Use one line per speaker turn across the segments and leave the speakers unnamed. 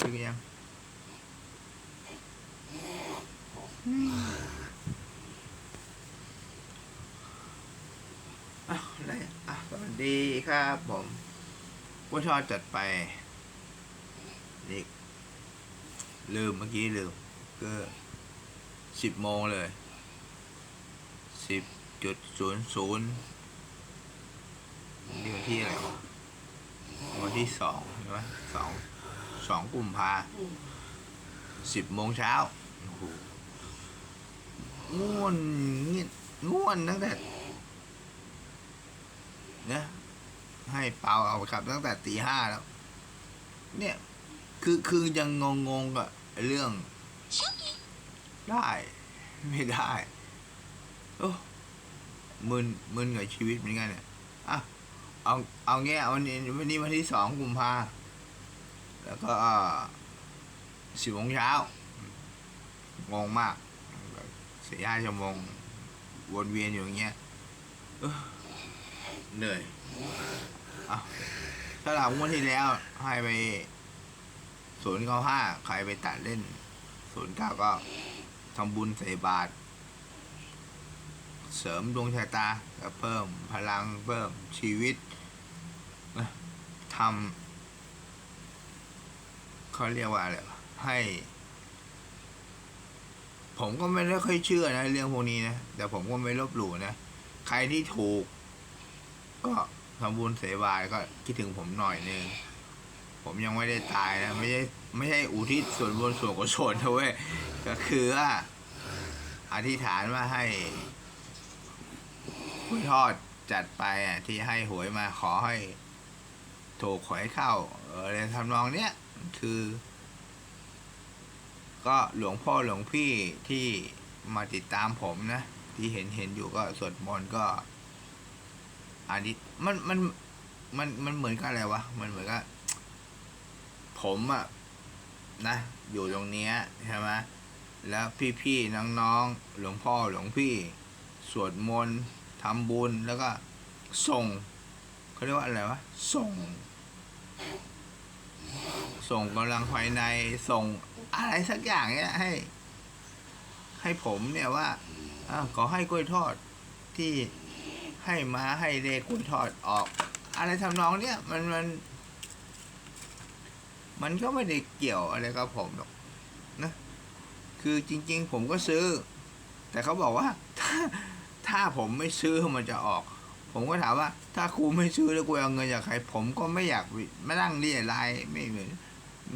คุยกันยังอ้าวอะไรอะสวัสดีครับผมว่าชอจัดไปนี่ลืมเมื่อกี้ลืม ก็สิบโมงเลยสิบจุดศูนย์ศูนย์นี่วันที่อะไรวะวันที่สองใช่ไหมสอง สองกุมภาสิบโมงเช้าโอ้โหง่วนเงียง่วนตั้งแต่เนี่ยให้เปล่าเอาขับตั้งแต่ตีห้าแล้ว เนี่ย คือคือยังงงงๆกับไอ้เรื่อง ได้ ไม่ได้โอ้มึนมึนกับชีวิตเหมือนกันเนี่ยอะเอาเอาเงี้ยวันนี้วันนี้วันที่สองกุมภา แล้วก็สิบโมงเช้างงมากสี่ห้าชั่วโมงวนเวียนอยู่อย่างเงี้ยเหนื่อยอะถ้าหลังวันที่แล้วให้ไปศูนย์เก้าห้าใครไปตัดเล่นศูนย์เก้าก็ทำบุญใส่บาตรเสริมดวงชะตาเพิ่มพลังเพิ่มชีวิตทำ เขาเรียกว่าอะไรให้ ผมก็ไม่ได้ค่อยเชื่อนะเรื่องพวกนี้นะ แต่ผมก็ไม่ลบหลู่นะ ใครที่ถูก ก็ทำบุญเสบายก็คิดถึงผมหน่อยนึงผมยังไม่ได้ตายนะ ไม่ใช่ไม่ใช่อุทิศส่วนบุญส่วนกุศลนะเว้ยก็คือว่าอธิษฐานว่าให้ผู้ทอดจัดไปอะที่ให้หวยมาขอให้ ถูกหวยเข้าเอออะไรทำนองเนี้ยคือ ก็หลวงพ่อหลวงพี่ที่มาติดตามผมนะ ที่เห็นเห็นอยู่ก็สวดมนต์ก็อันนี้มันมันมันมันเหมือนกับอะไรวะ มันเหมือนกับผมอะนะ อยู่ตรงเนี้ยใช่ไหมแล้วพี่ๆน้องๆหลวงพ่อหลวงพี่ สวดมนต์ทำบุญแล้วก็ส่งเขาเรียกว่าอะไรวะ ส่ง ส่งกำลังภายในส่งอะไรสักอย่างเนี้ยให้ ให้ผมเนี่ยว่าอขอให้กล้วยทอดที่ให้มาให้เลกล้วยทอดออก อะไรทำนองเนี้ยมันมัน มันก็ไม่ได้เกี่ยวอะไรกับผมหรอกนะคือจริง ๆ ผมก็ซื้อ แต่เขาบอกว่า ถ้าถ้าผมไม่ซื้อมันจะออก ผมก็ถามว่า ถ้าครูไม่ซื้อแล้วกูเอาเงินจากใคร ผมก็ไม่อยากมานั่งเรียรายไม่เหมือน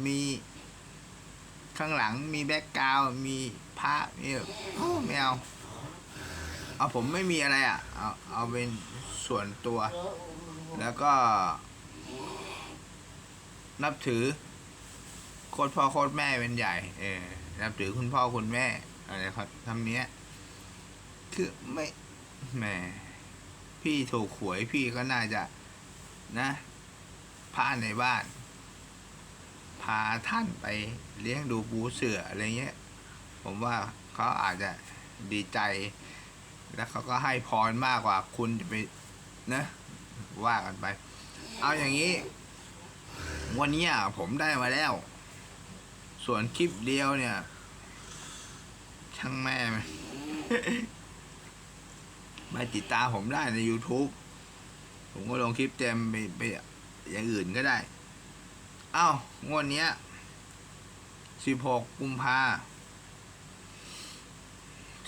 มีข้างหลังมีแบ็กกราวมีพระมีแบบโอ้ไม่เอาเอาผมไม่มีอะไรอะเอาเอาเป็นส่วนตัว แล้วก็ นับถือโคตรพ่อโคตรแม่เป็นใหญ่ เออนับถือคุณพ่อคุณแม่อะไรครับทำเนี้ย คือไม่แหม พี่ถูกหวยพี่ก็น่าจะนะพาในบ้าน พาท่านไปเลี้ยงดูปูเสืออะไรเงี้ย ผมว่าเขาอาจจะดีใจ แล้วเขาก็ให้พรมากกว่าคุณจะไปนะ ว่ากันไป เอาอย่างนี้ วันนี้ผมได้มาแล้ว ส่วนคลิปเดียวเนี่ย ช่างแม่มันม มาติดตามผมได้ใน YouTube ผมก็ลงคลิปเต็มไปไปอย่างอื่นก็ได้ เอ้างวดเนี้ยสิบหกกุมภา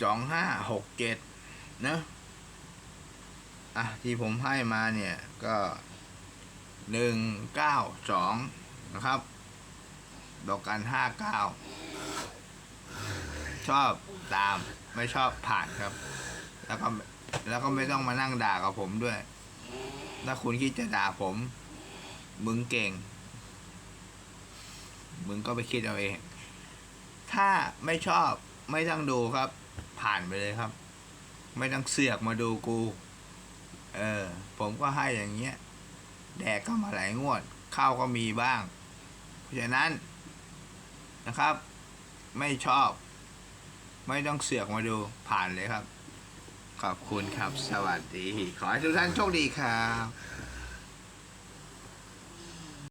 สองห้าหกเจ็ดนะ อะ ที่ผมให้มาเนี่ย ก็หนึ่งเก้าสองนะครับ ดอกกันห้าเก้าชอบตามไม่ชอบผ่านครับ แล้วก็ แล้วก็ไม่ต้องมานั่งด่ากับผมด้วย ถ้าคุณคิดจะด่าผม มึงเก่ง มึงก็ไปคิดเอาเอง ถ้าไม่ชอบไม่ต้องดูครับ ผ่านไปเลยครับ ไม่ต้องเสือกมาดูกู เออ ผมก็ให้อย่างเงี้ย แดกก็มาหลายงวด ข้าวก็มีบ้าง เพราะฉะนั้นนะครับ ไม่ชอบ ไม่ต้องเสือกมาดูผ่านเลยครับ ขอบคุณครับ สวัสดี ขอให้ทุกท่านโชคดีครับ